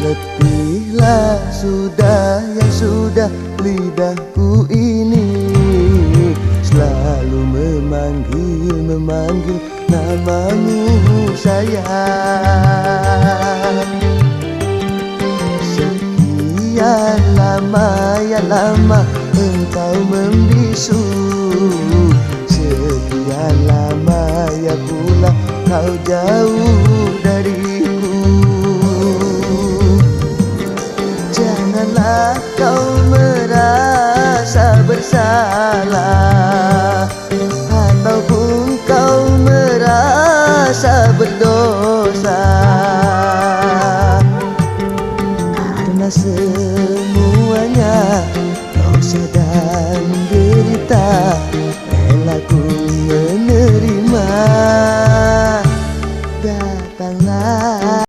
Bila sudah yang sudah lidahku ini. Selalu memanggil, memanggil namamu sayang Sekian lama ya lama engkau membisu. Sekian lama ya pula kau jauh dariku kau merasa bersalah? Ataupun kau merasa berdosa? Karena semuanya kau sedang derita Rela ku menerima. Datanglah